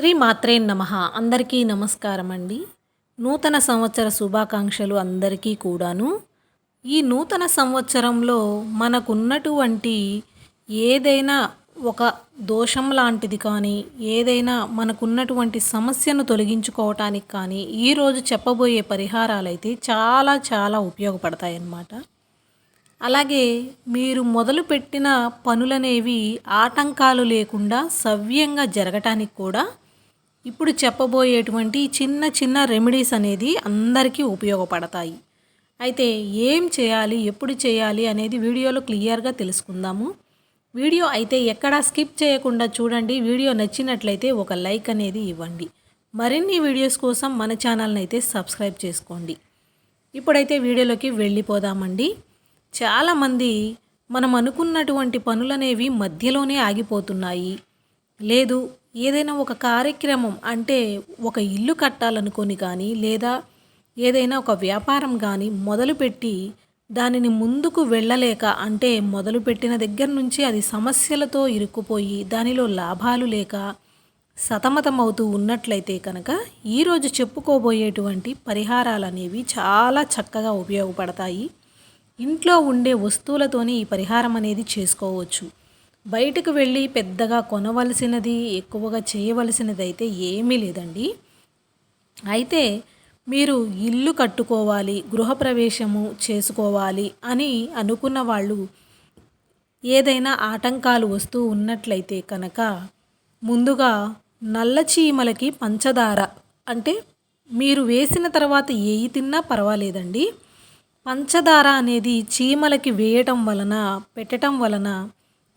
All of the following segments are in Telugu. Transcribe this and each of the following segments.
శ్రీ మాత్రే నమ. అందరికీ నమస్కారం అండి నూతన సంవత్సర శుభాకాంక్షలు అందరికీ కూడాను. ఈ నూతన సంవత్సరంలో మనకున్నటువంటి ఏదైనా ఒక దోషం లాంటిది కానీ ఏదైనా మనకున్నటువంటి సమస్యను తొలగించుకోవటానికి కానీ ఈరోజు చెప్పబోయే పరిహారాలు అయితే చాలా చాలా ఉపయోగపడతాయి అన్నమాట అలాగే మీరు మొదలుపెట్టిన పనులనేవి ఆటంకాలు లేకుండా సవ్యంగా జరగటానికి కూడా ఇప్పుడు చెప్పబోయేటువంటి చిన్న చిన్న రెమెడీస్ అనేది అందరికీ ఉపయోగపడతాయి. అయితే ఏం చేయాలి ఎప్పుడు చేయాలి అనేది వీడియోలో క్లియర్గా తెలుసుకుందాము. వీడియో అయితే ఎక్కడా స్కిప్ చేయకుండా చూడండి. వీడియో నచ్చినట్లయితే ఒక లైక్ అనేది ఇవ్వండి. మరిన్ని వీడియోస్ కోసం మన ఛానల్ని అయితే సబ్స్క్రైబ్ చేసుకోండి. ఇప్పుడైతే వీడియోలోకి వెళ్ళిపోదామండి. చాలామంది మనం అనుకున్నటువంటి పనులనేవి మధ్యలోనే ఆగిపోతున్నాయి. లేదు ఏదైనా ఒక కార్యక్రమం అంటే ఒక ఇల్లు కట్టాలనుకొని కానీ లేదా ఏదైనా ఒక వ్యాపారం కానీ మొదలుపెట్టి దానిని ముందుకు వెళ్ళలేక అంటే మొదలుపెట్టిన దగ్గర నుంచి అది సమస్యలతో ఇరుక్కుపోయి దానిలో లాభాలు లేక సతమతమవుతూ ఉన్నట్లయితే కనుక ఈరోజు చెప్పుకోబోయేటువంటి పరిహారాలు అనేవి చాలా చక్కగా ఉపయోగపడతాయి. ఇంట్లో ఉండే వస్తువులతోని ఈ పరిహారం అనేది చేసుకోవచ్చు. బయటకు వెళ్ళి పెద్దగా కొనవలసినది ఎక్కువగా చేయవలసినది అయితే ఏమీ లేదండి. అయితే మీరు ఇల్లు కట్టుకోవాలి గృహప్రవేశము చేసుకోవాలి అని అనుకున్న వాళ్ళు ఏదైనా ఆటంకాలు వస్తూ ఉన్నట్లయితే కనుక ముందుగా నల్ల చీమలకి పంచదార అంటే మీరు వేసిన తర్వాత ఏయి తిన్నా పర్వాలేదండి. పంచదార అనేది చీమలకి వేయటం వలన పెట్టడం వలన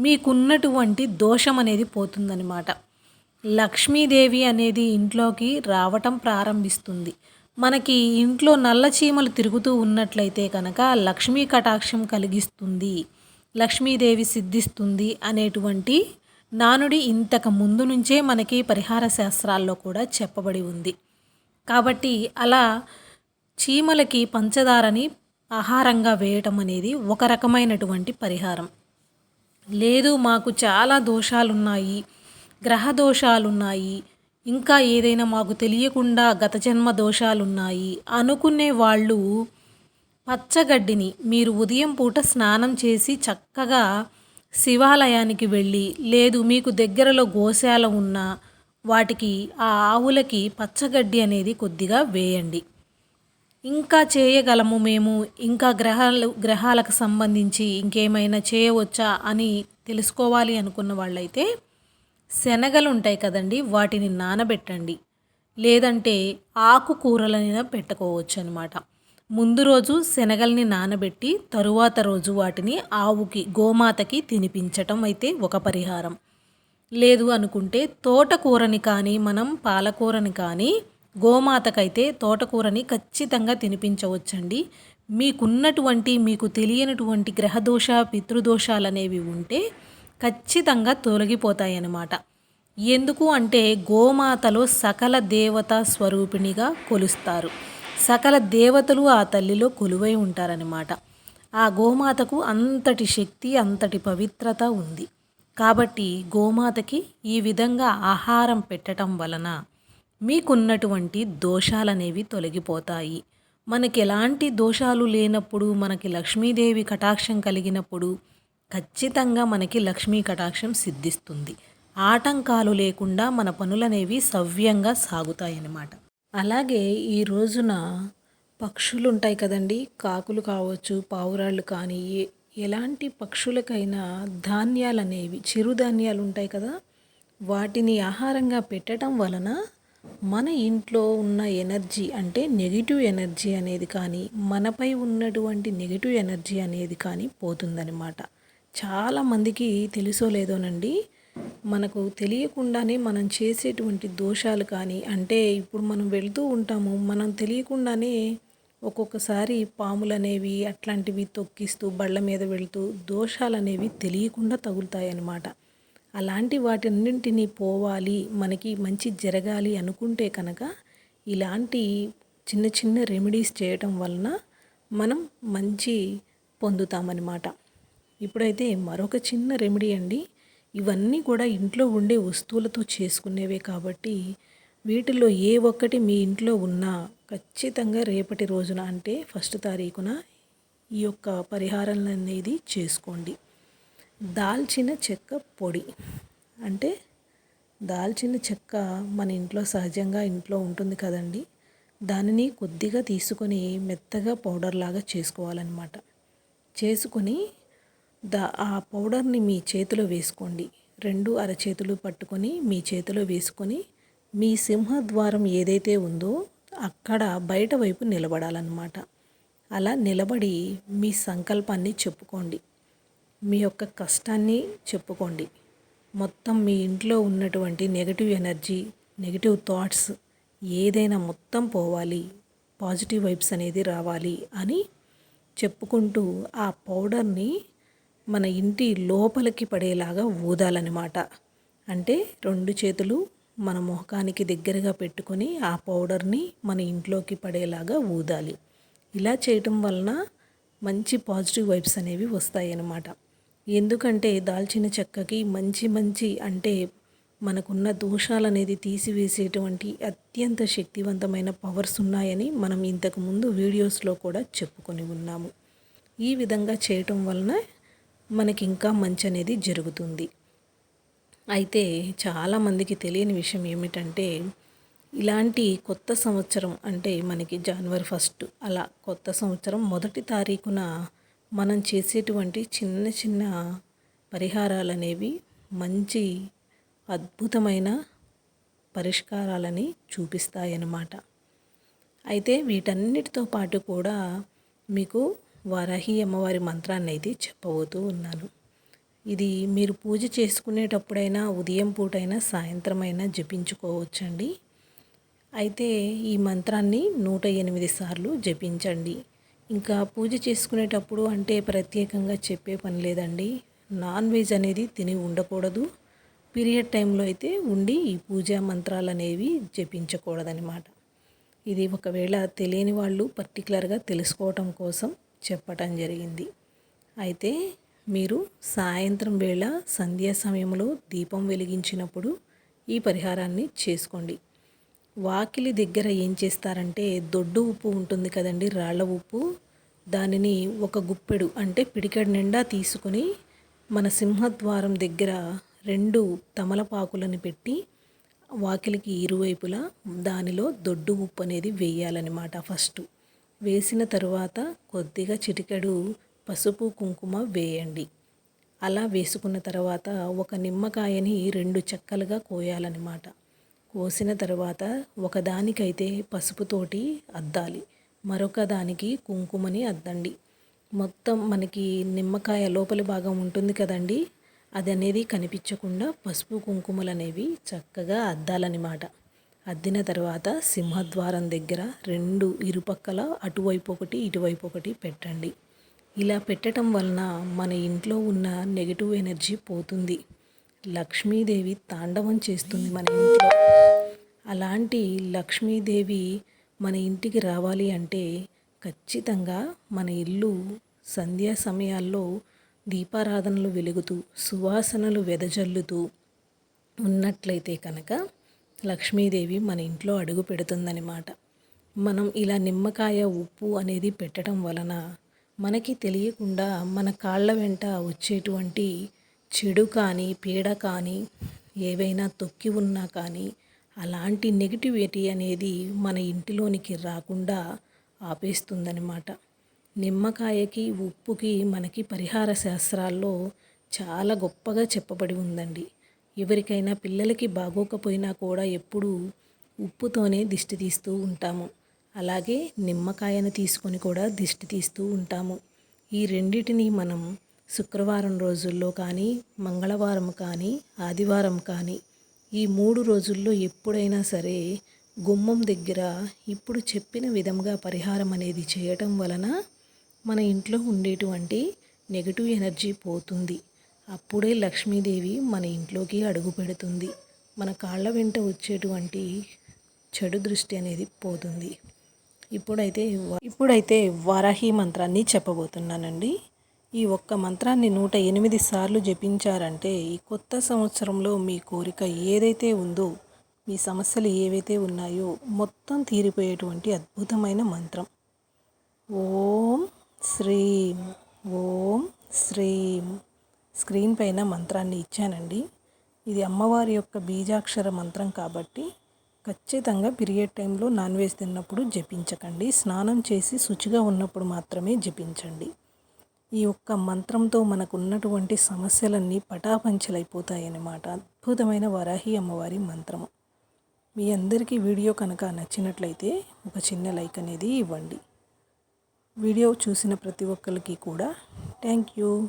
మీకున్నటువంటి దోషం అనేది పోతుందన్నమాట. లక్ష్మీదేవి అనేది ఇంట్లోకి రావటం ప్రారంభిస్తుంది. మనకి ఇంట్లో నల్ల చీమలు తిరుగుతూ ఉన్నట్లయితే కనుక లక్ష్మీ కటాక్షం కలిగిస్తుంది లక్ష్మీదేవి సిద్ధిస్తుంది అనేటువంటి నానుడి ఇంతకు ముందు నుంచే మనకి పరిహార శాస్త్రాల్లో కూడా చెప్పబడి ఉంది. కాబట్టి అలా చీమలకి పంచదారని ఆహారంగా వేయటం అనేది ఒక రకమైనటువంటి పరిహారం. లేదు మాకు చాలా దోషాలున్నాయి గ్రహ దోషాలున్నాయి ఇంకా ఏదైనా మాకు తెలియకుండా గత జన్మ దోషాలున్నాయి అనుకునే వాళ్ళు పచ్చగడ్డిని మీరు ఉదయం పూట స్నానం చేసి చక్కగా శివాలయానికి వెళ్ళి లేదు మీకు దగ్గరలో గోశాల ఉన్న వాటికి ఆ ఆవులకి పచ్చగడ్డి అనేది కొద్దిగా వేయండి. ఇంకా చేయగలము మేము ఇంకా గ్రహాలు గ్రహాలకు సంబంధించి ఇంకేమైనా చేయవచ్చా అని తెలుసుకోవాలి అనుకున్న వాళ్ళైతే శనగలు ఉంటాయి కదండి వాటిని నానబెట్టండి. లేదంటే ఆకుకూరలైనా పెట్టుకోవచ్చు అనమాట ముందు రోజు శనగల్ని నానబెట్టి తరువాత రోజు వాటిని ఆవుకి గోమాతకి తినిపించటం అయితే ఒక పరిహారం. లేదు అనుకుంటే తోటకూరని కానీ మనం పాలకూరని కానీ గోమాతకైతే తోటకూరని ఖచ్చితంగా తినిపించవచ్చండి. మీకున్నటువంటి మీకు తెలియనటువంటి గ్రహదోష పితృదోషాలు అనేవి ఉంటే ఖచ్చితంగా తొలగిపోతాయన్నమాట. ఎందుకు అంటే గోమాతలో సకల దేవత స్వరూపిణిగా కొలుస్తారు. సకల దేవతలు ఆ తల్లిలో కొలువై ఉంటారనమాట ఆ గోమాతకు అంతటి శక్తి అంతటి పవిత్రత ఉంది. కాబట్టి గోమాతకి ఈ విధంగా ఆహారం పెట్టడం వలన మీకున్నటువంటి దోషాలనేవి తొలగిపోతాయి. మనకి ఎలాంటి దోషాలు లేనప్పుడు మనకి లక్ష్మీదేవి కటాక్షం కలిగినప్పుడు ఖచ్చితంగా మనకి లక్ష్మీ కటాక్షం సిద్ధిస్తుంది. ఆటంకాలు లేకుండా మన పనులనేవి సవ్యంగా సాగుతాయన్నమాట. అలాగే ఈ రోజున పక్షులు ఉంటాయి కదండి. కాకులు కావచ్చు పావురాళ్ళు కానీ ఎలాంటి పక్షులకైనా ధాన్యాలు అనేవి చిరుధాన్యాలు ఉంటాయి కదా. వాటిని ఆహారంగా పెట్టడం వలన మన ఇంట్లో ఉన్న ఎనర్జీ అంటే నెగిటివ్ ఎనర్జీ అనేది కానీ మనపై ఉన్నటువంటి నెగిటివ్ ఎనర్జీ అనేది కానీ పోతుందనమాట చాలామందికి తెలుసో లేదోనండి మనకు తెలియకుండానే మనం చేసేటువంటి దోషాలు కానీ అంటే ఇప్పుడు మనం వెళ్తూ ఉంటాము మనం తెలియకుండానే ఒక్కొక్కసారి పాములు అనేవి అట్లాంటివి తొక్కిస్తూ బళ్ళ మీద వెళ్తూ దోషాలు అనేవి తెలియకుండా తగులుతాయి అన్నమాట అలాంటి వాటన్నింటినీ పోవాలి మనకి మంచి జరగాలి అనుకుంటే కనుక ఇలాంటి చిన్న చిన్న రెమెడీస్ చేయటం వలన మనం మంచి పొందుతామన్నమాట. ఇప్పుడైతే మరొక చిన్న రెమెడీ అండి. ఇవన్నీ కూడా ఇంట్లో ఉండే వస్తువులతో చేసుకునేవే కాబట్టి వీటిలో ఏ ఒక్కటి మీ ఇంట్లో ఉన్నా ఖచ్చితంగా రేపటి రోజున అంటే ఫస్ట్ తారీఖున ఈ యొక్క పరిహారం అనేది చేసుకోండి. దాల్చిన చెక్క పొడి. అంటే దాల్చిన చెక్క మన ఇంట్లో సహజంగా ఇంట్లో ఉంటుంది కదండి. దానిని కొద్దిగా తీసుకొని మెత్తగా పౌడర్ లాగా చేసుకోవాలన్నమాట. చేసుకొని దా ఆ పౌడర్ని మీ చేతిలో వేసుకోండి. రెండు అరచేతులు పట్టుకొని మీ చేతిలో వేసుకొని మీ సింహద్వారం ఏదైతే ఉందో అక్కడ బయట వైపు నిలబడాలన్నమాట. అలా నిలబడి మీ సంకల్పాన్ని చెప్పుకోండి. మీ యొక్క కష్టాన్ని చెప్పుకోండి. మొత్తం మీ ఇంట్లో ఉన్నటువంటి నెగటివ్ ఎనర్జీ నెగిటివ్ థాట్స్ ఏదైనా మొత్తం పోవాలి పాజిటివ్ వైబ్స్ అనేది రావాలి అని చెప్పుకుంటూ ఆ పౌడర్ని మన ఇంటి లోపలికి పడేలాగా ఊదాలన్నమాట. అంటే రెండు చేతులు మన మొహకానికి దగ్గరగా పెట్టుకొని ఆ పౌడర్ని మన ఇంట్లోకి పడేలాగా ఊదాలి. ఇలా చేయటం వలన మంచి పాజిటివ్ వైబ్స్ అనేవి వస్తాయి అన్నమాట ఎందుకంటే దాల్చిన చెక్కకి మంచి మంచి అంటే మనకున్న దోషాలు అనేది తీసివేసేటువంటి అత్యంత శక్తివంతమైన పవర్స్ ఉన్నాయని మనం ఇంతకుముందు వీడియోస్లో కూడా చెప్పుకొని ఉన్నాము. ఈ విధంగా చేయటం వలన మనకి ఇంకా మంచి అనేది జరుగుతుంది. అయితే చాలామందికి తెలియని విషయం ఏమిటంటే ఇలాంటి కొత్త సంవత్సరం అంటే మనకి జనవరి ఫస్ట్ అలా కొత్త సంవత్సరం మొదటి తారీఖున మనం చేసేటువంటి చిన్న చిన్న పరిహారాలు అనేవి మంచి అద్భుతమైన పరిష్కారాలని చూపిస్తాయన్నమాట. అయితే వీటన్నిటితో పాటు కూడా మీకు వారాహి అమ్మవారి మంత్రాన్ని అయితే చెప్పబోతూ ఉన్నాను. ఇది మీరు పూజ చేసుకునేటప్పుడైనా ఉదయం పూటైనా సాయంత్రం అయినా జపించుకోవచ్చండి. అయితే ఈ మంత్రాన్ని నూట ఎనిమిది సార్లు జపించండి. ఇంకా పూజ చేసుకునేటప్పుడు అంటే ప్రత్యేకంగా చెప్పే పని లేదండి. నాన్ వెజ్ అనేది తిని ఉండకూడదు. పీరియడ్ టైంలో అయితే ఉండి ఈ పూజా మంత్రాలు అనేవి జపించకూడదనమాట ఇది ఒకవేళ తెలియని వాళ్ళు పర్టికులర్గా తెలుసుకోవటం కోసం చెప్పటం జరిగింది. అయితే మీరు సాయంత్రం వేళ సంధ్యా సమయంలో దీపం వెలిగించినప్పుడు ఈ పరిహారాన్ని చేసుకోండి. వాకిలి దగ్గర ఏం చేస్తారంటే దొడ్డు ఉప్పు ఉంటుంది కదండి రాళ్ళ ఉప్పు. దానిని ఒక గుప్పెడు అంటే పిడికెడు నిండా తీసుకొని మన సింహద్వారం దగ్గర రెండు తమలపాకులను పెట్టి వాకిలికి ఇరువైపులా దానిలో దొడ్డు ఉప్పు అనేది వేయాలన్నమాట ఫస్ట్. వేసిన తరువాత కొద్దిగా చిటికెడు పసుపు కుంకుమ వేయండి. అలా వేసుకున్న తర్వాత ఒక నిమ్మకాయని రెండు చెక్కలుగా కోయాలన్నమాట. కోసిన తర్వాత ఒకదానికైతే పసుపుతోటి అద్దాలి. మరొక దానికి కుంకుమని అద్దండి. మొత్తం మనకి నిమ్మకాయ లోపలి భాగం ఉంటుంది కదండి అది అనేది కనిపించకుండా పసుపు కుంకుమలు అనేవి చక్కగా అద్దాలన్నమాట. అద్దిన తర్వాత సింహద్వారం దగ్గర రెండు ఇరుపక్కల అటువైపు ఒకటి ఇటువైపు ఒకటి పెట్టండి. ఇలా పెట్టడం వలన మన ఇంట్లో ఉన్న నెగిటివ్ ఎనర్జీ పోతుంది. లక్ష్మీదేవి తాండవం చేస్తుంది మన ఇంట్లో. అలాంటి లక్ష్మీదేవి మన ఇంటికి రావాలి అంటే ఖచ్చితంగా మన ఇల్లు సంధ్యా సమయాల్లో దీపారాధనలు వెలుగుతూ సువాసనలు వెదజల్లుతూ ఉన్నట్లయితే కనుక లక్ష్మీదేవి మన ఇంట్లో అడుగు పెడుతుందనమాట మనం ఇలా నిమ్మకాయ ఉప్పు అనేది పెట్టడం వలన మనకి తెలియకుండా మన కాళ్ళ వెంట వచ్చేటువంటి చెడు కానీ పీడ కానీ ఏవైనా తొక్కి ఉన్నా కానీ అలాంటి నెగిటివిటీ అనేది మన ఇంటిలోనికి రాకుండా ఆపేస్తుందనమాట నిమ్మకాయకి ఉప్పుకి మనకి పరిహార శాస్త్రాల్లో చాలా గొప్పగా చెప్పబడి ఉందండి. ఎవరికైనా పిల్లలకి బాగోకపోయినా కూడా ఎప్పుడూ ఉప్పుతోనే దిష్టి తీస్తూ ఉంటాము. అలాగే నిమ్మకాయను తీసుకొని కూడా దిష్టి తీస్తూ ఉంటాము. ఈ రెండిటిని మనం శుక్రవారం రోజుల్లో కానీ మంగళవారం కానీ ఆదివారం కానీ ఈ మూడు రోజుల్లో ఎప్పుడైనా సరే గుమ్మం దగ్గర ఇప్పుడు చెప్పిన విధంగా పరిహారం అనేది చేయటం వలన మన ఇంట్లో ఉండేటువంటి నెగటివ్ ఎనర్జీ పోతుంది. అప్పుడే లక్ష్మీదేవి మన ఇంట్లోకి అడుగు పెడుతుంది. మన కాళ్ళ వెంట వచ్చేటువంటి చెడు దృష్టి అనేది పోతుంది. ఇప్పుడైతే ఇప్పుడైతే వారాహి మంత్రాన్ని చెప్పబోతున్నానండి. ఈ ఒక్క మంత్రాన్ని నూట ఎనిమిది సార్లు జపించారంటే ఈ కొత్త సంవత్సరంలో మీ కోరిక ఏదైతే ఉందో మీ సమస్యలు ఏవైతే ఉన్నాయో మొత్తం తీరిపోయేటువంటి అద్భుతమైన మంత్రం. ఓం శ్రీం ఓం శ్రీం. స్క్రీన్ పైన మంత్రాన్ని ఇచ్చానండి. ఇది అమ్మవారి యొక్క బీజాక్షర మంత్రం కాబట్టి ఖచ్చితంగా పీరియడ్ టైంలో నాన్ వెజ్ తిన్నప్పుడు జపించకండి. స్నానం చేసి శుచిగా ఉన్నప్పుడు మాత్రమే జపించండి. ఈ యొక్క మంత్రంతో మనకున్నటువంటి సమస్యలన్నీ పటాపంచలైపోతాయన్నమాట. అద్భుతమైన వరాహి అమ్మవారి మంత్రము. మీ అందరికీ వీడియో కనుక నచ్చినట్లయితే ఒక చిన్న లైక్ అనేది ఇవ్వండి. వీడియో చూసిన ప్రతి ఒక్కరికి కూడా థ్యాంక్ యూ.